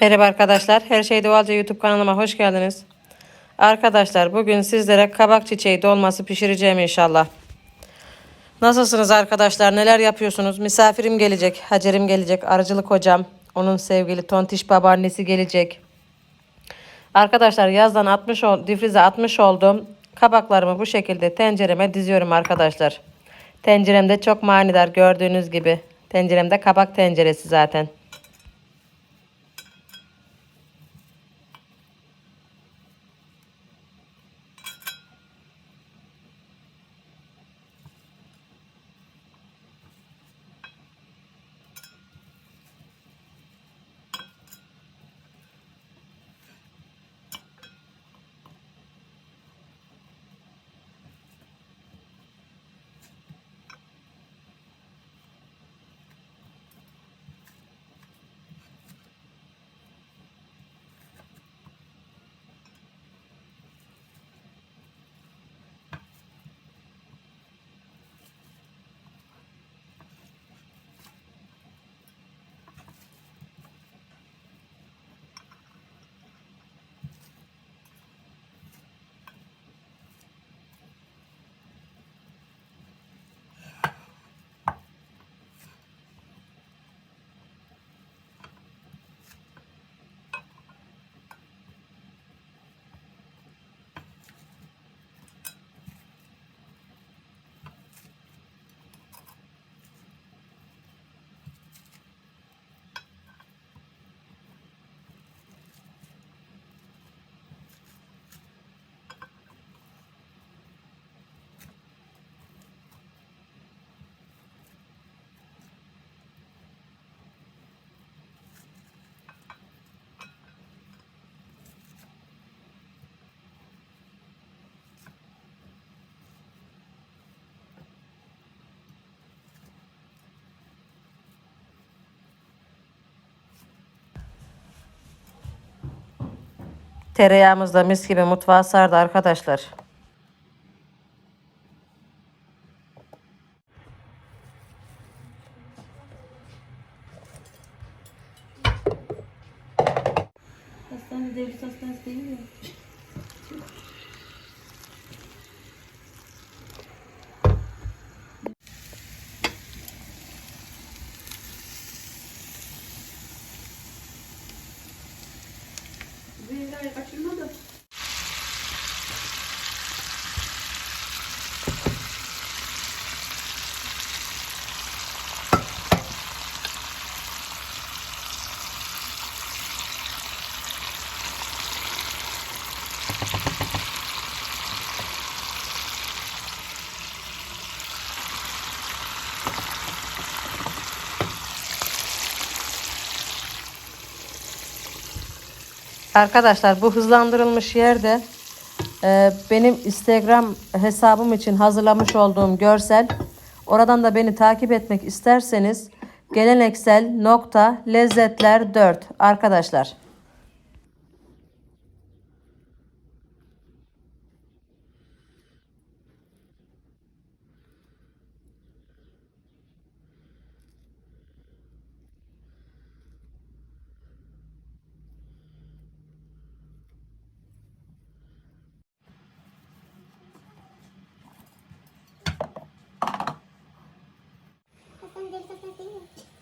Merhaba arkadaşlar. Her şey doğalca YouTube kanalıma hoş geldiniz. Arkadaşlar bugün sizlere kabak çiçeği dolması pişireceğim inşallah. Nasılsınız arkadaşlar? Neler yapıyorsunuz? Misafirim gelecek. Hacerim gelecek. Arıcılık hocam. Onun sevgili tontiş babaannesi gelecek. Arkadaşlar yazdan 60 ol, difrize 60 oldum. Kabaklarımı bu şekilde tencereme diziyorum arkadaşlar. Tenceremde çok manidar gördüğünüz gibi. Tenceremde kabak tenceresi zaten. Tereyağımız da mis gibi mutfağa sardı arkadaşlar. Hastane devlet hastanesi değil mi? Arkadaşlar bu hızlandırılmış yerde e, benim Instagram hesabım için hazırlamış olduğum görsel. Oradan da beni takip etmek isterseniz geleneksel nokta lezzetler 4 arkadaşlar. del